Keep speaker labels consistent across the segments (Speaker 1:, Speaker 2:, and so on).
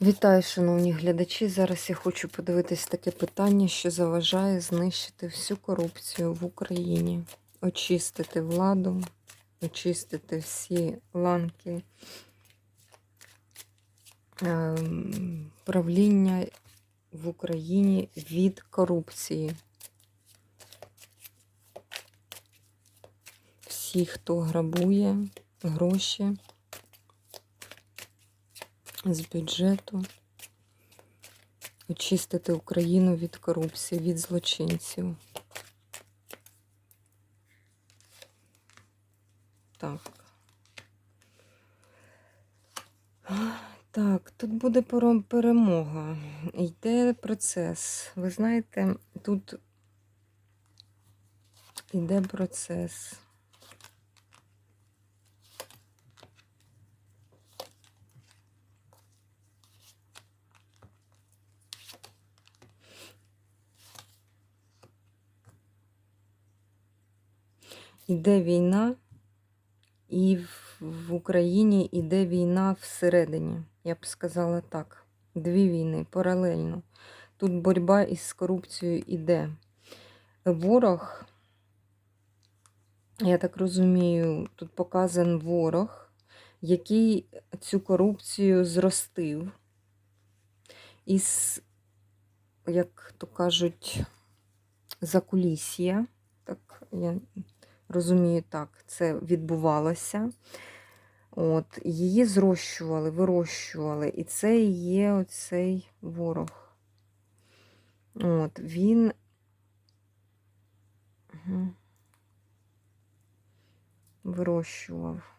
Speaker 1: Вітаю, шановні глядачі. Зараз я хочу подивитись таке питання, що заважає знищити всю корупцію в Україні, очистити владу, очистити всі ланки ем, правління в Україні від корупції. Всі, хто грабує гроші з бюджету, очистити Україну від корупції, від злочинців. Так. Так, тут буде перемога. Йде процес. Ви знаєте, тут йде процес. Іде війна, і в, Україні іде війна всередині. Я б сказала так. Дві війни паралельно. Тут боротьба із корупцією іде. Ворог, я так розумію, тут показан ворог, який цю корупцію зростив із, як то кажуть, закулісся. Так, я розумію, так, це відбувалося. От, її зрощували, вирощували. І це є оцей ворог. От, він. Вирощував.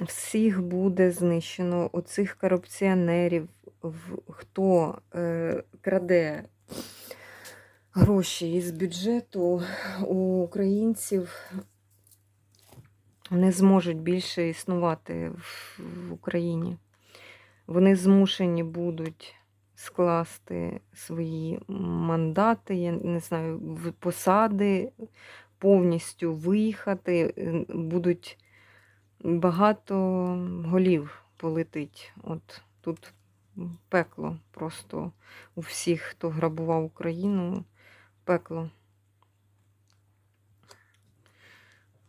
Speaker 1: Всіх буде знищено, оцих корупціонерів, хто е, краде гроші із бюджету у українців не зможуть більше існувати в, Україні. Вони змушені будуть скласти свої мандати, я не знаю, посади, повністю виїхати, будуть багато голів полетить. От тут пекло просто у всіх, хто грабував Україну, пекло.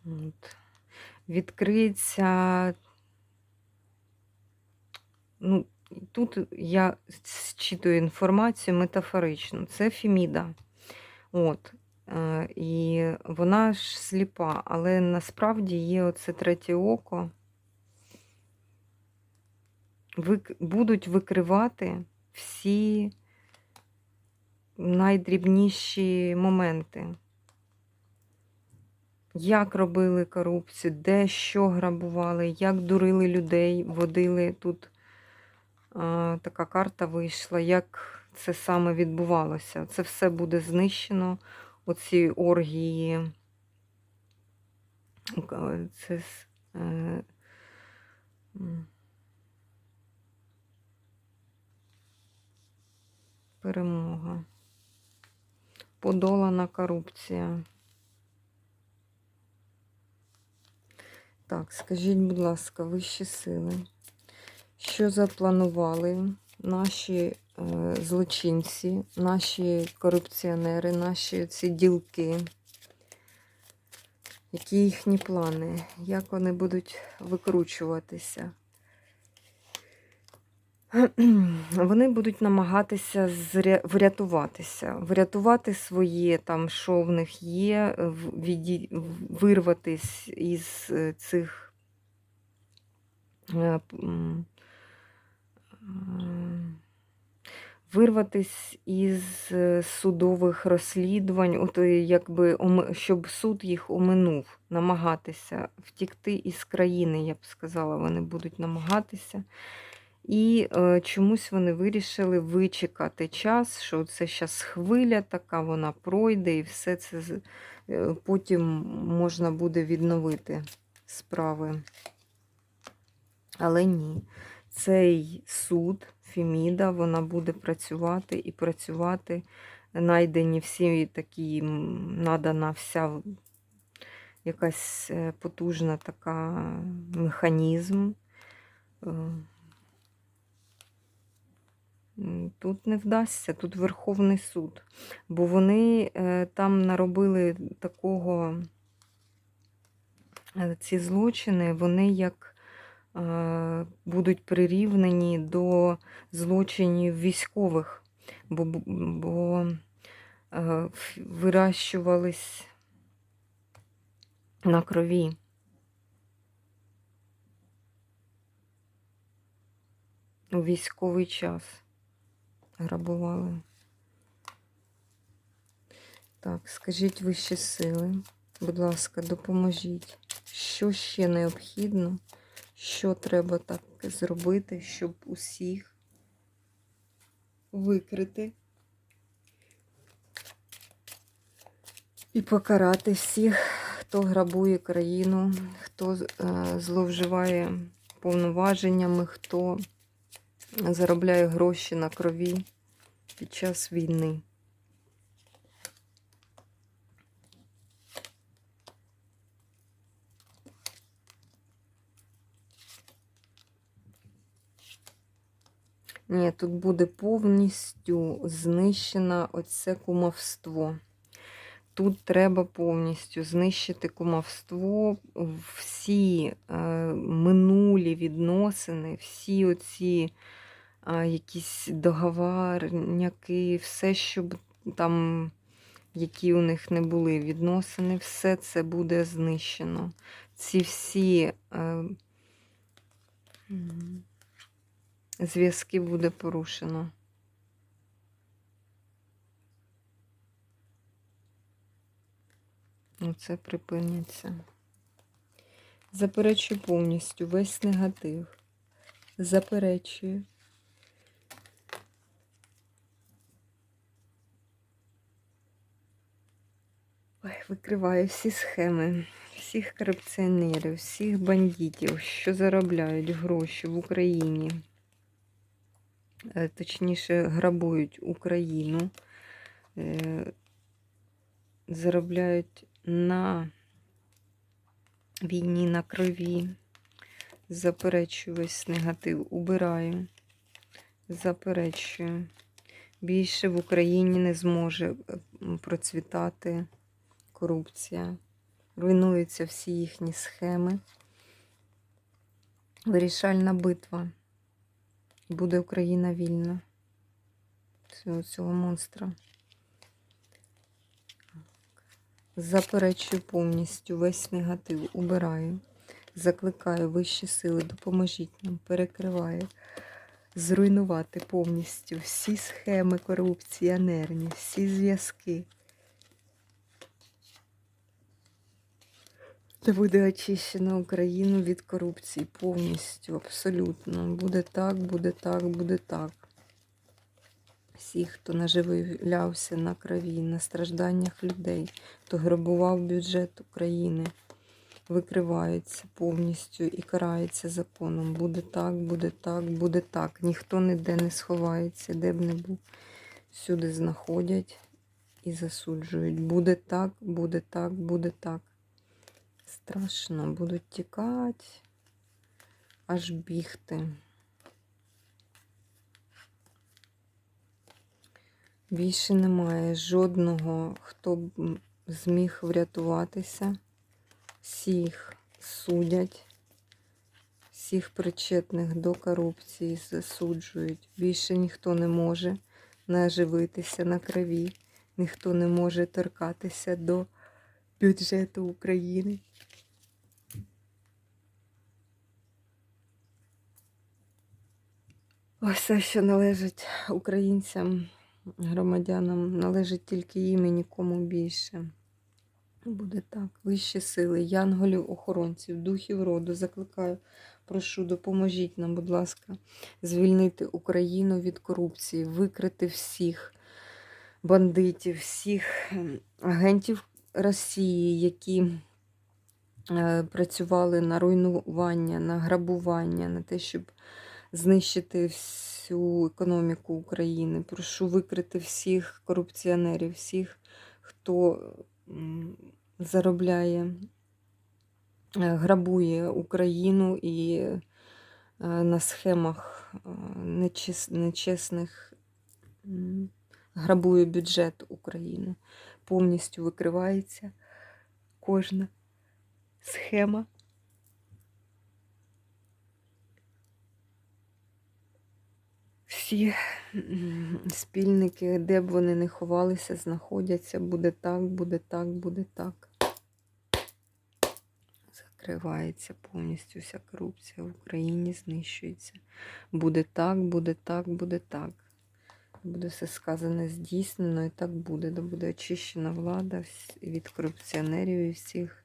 Speaker 1: От. Відкриється. Ну, тут я зчитую інформацію метафорично. Це Феміда. От. Е, І вона ж сліпа, але насправді є оце третє око. Будуть викривати всі найдрібніші моменти. Як робили корупцію, де що грабували, як дурили людей, водили тут а, така карта вийшла, як це саме відбувалося. Це все буде знищено. Оці оргії. Це е, перемога. Подолана корупція. Так, скажіть, будь ласка, вищі сили, що запланували наші е, злочинці, наші корупціонери, наші ці ділки? Які їхні плани? Як вони будуть викручуватися? Вони будуть намагатися врятуватися, врятувати своє, там, що в них є, вирватись із е, цих е, м, вирватись із е, судових розслідувань, от е, якби щоб суд їх оминув, намагатися втікти із країни, я б сказала, вони будуть намагатися. І е, чомусь вони вирішили вичекати час, що це зараз хвиля така, вона пройде, і все це е, потім можна буде відновити справи. Але ні. Цей суд, Феміда, вона буде працювати і працювати. Найдені всі такі, надана вся якась е, потужна така механізм. е, тут не вдасться, тут Верховний суд. Бо вони е, там наробили такого е, ці злочини, вони як е, будуть прирівнені до злочинів військових, бо, бо вирощувались на крові. У військовий час грабували. Так, скажіть вищі сили, будь ласка, допоможіть. Що ще необхідно? Що треба так зробити, щоб усіх викрити і покарати всіх, хто грабує країну, хто е, зловживає повноваженнями, хто заробляє гроші на крові під час війни. Ні, тут буде повністю знищено оце кумовство. Тут треба повністю знищити кумовство, всі е, минулі відносини, всі оці е, якісь договорняки, все, щоб там, які у них не були відносини, все це буде знищено. Ці всі е, зв'язки буде порушено. Оце припиняться. Заперечую повністю весь негатив. Заперечую. Ой, викриваю всі схеми, всіх корупціонерів, всіх бандитів, що заробляють гроші в Україні. Е, Точніше, грабують Україну. Е, заробляють на війні, на крові. Заперечую весь негатив, убираю, заперечую. Більше в Україні не зможе е, процвітати корупція. Руйнуються всі їхні схеми. Вирішальна битва. Буде Україна вільна. Цього, цього монстра. Заперечую повністю весь негатив, убираю, закликаю вищі сили, допоможіть нам, перекриваю, зруйнувати повністю всі схеми корупціонерні, всі зв'язки. Буде очищена Україну від корупції повністю, абсолютно. Буде так, буде так, буде так. Всі, хто наживлявся на крові, на стражданнях людей, хто грабував бюджет України, викриваються повністю і караються законом. Буде так, буде так, буде так. Ніхто ніде не сховається, де б не був. Всюди знаходять і засуджують. Буде так, буде так, буде так. Страшно, будуть тікати, аж бігти. Більше немає жодного, хто б зміг врятуватися. Всіх судять, всіх причетних до корупції засуджують. Більше ніхто не може наживитися на крові, ніхто не може торкатися до бюджету України. Все, що належить українцям, громадянам, належить тільки їм і нікому більше. Буде так. Вищі сили, янголів, охоронців, духів роду закликаю, прошу, допоможіть нам, будь ласка, звільнити Україну від корупції, викрити всіх бандитів, всіх ем, агентів Росії, які е, працювали на руйнування, на грабування, на те, щоб знищити всю економіку України. Прошу викрити всіх корупціонерів, всіх, хто заробляє, е, грабує Україну і е, на схемах е, нечесних Грабує бюджет України. Повністю викривається кожна схема. Всі спільники, де б вони не ховалися, знаходяться. Буде так, буде так, буде так. Закривається повністю вся корупція в Україні, знищується. Буде так, буде так, буде так. Буде все сказане, здійснено, і так буде. Буде очищена влада від корупціонерів і всіх